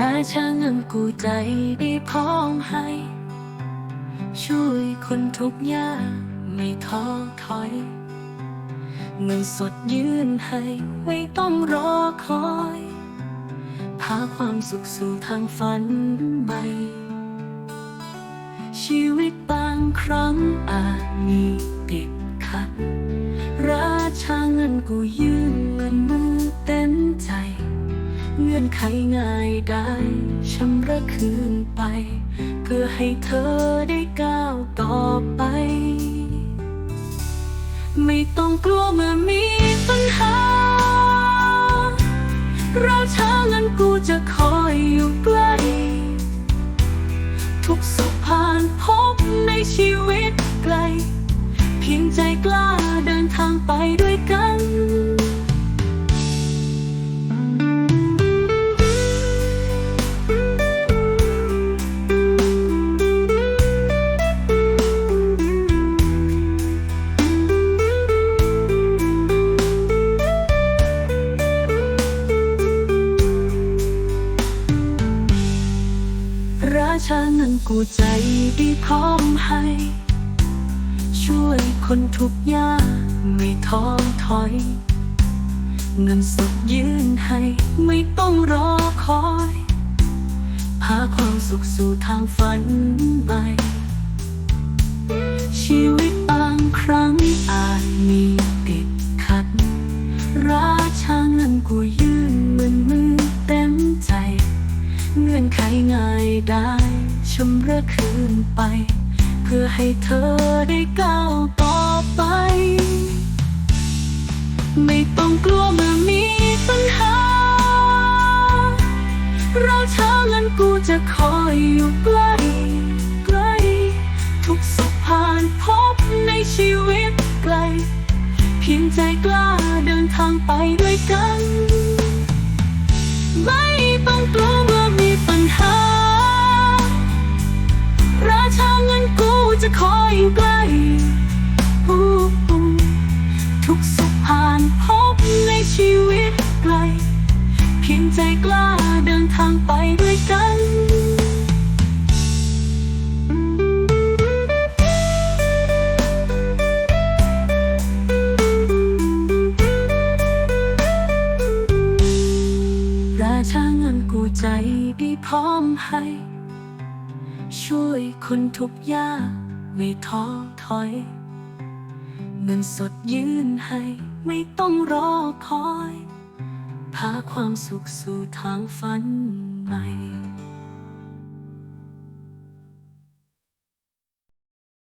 ราชาเงินกูใจดีพร้อมให้ ช่วยคนทุกยากไม่ท้อถอยเงินสดยื่นให้ไม่ต้องรอคอย พาความสุขสู่ทางฝันใหม่ชีวิตบางครั้งอาจมีติดขัด ราชาเงินกูยื่นเงินมือ เงื่อนไขง่ายได้ชำระคืนไป เพื่อให้เธอได้ก้าวต่อไป ไม่ต้องกลัวเมื่อมีปัญหา เราช้าเงินกูจะคอยอยู่ใกล้ ทุกสุขผ่านพบในชีวิตไกล เพียงใจกล้าเดินทางไปด้วยกัน ราชาเงินกูใจดีพร้อมให้ ช่วยคนทุกยากไม่ท้อถอย เงินสดยื่นให้ไม่ต้องรอคอย พาความสุขสู่ทางฝันใหม่ชีวิตบางครั้งอาจมีติดขัดราชาเงินกูยื เงื่อนไขง่ายได้ชำระคืนไป เพื่อให้เธอได้ก้าวต่อไป ไม่ต้องกลัวเมื่อมีปัญหา เราช้าเงินกูจะคอยอยู่ใกล้ใกล้ทุกสุขผ่านพบในชีวิตไกล เพียงใจกล้าเดินทางไปด้วยกัน ไม่ต้องกลัว จะคอยอยู่ใกล้ทุกสุขผ่านพบในชีวิตไกล เพียงใจกล้าเดินทางไปด้วยกันราชาเงินกูใจดีพร้อมให้ ช่วยคนทุกยาก ไม่ท้อถอย เงินสดยื่นให้ไม่ต้องรอคอย พาความสุขสู่ทางฝันใหม่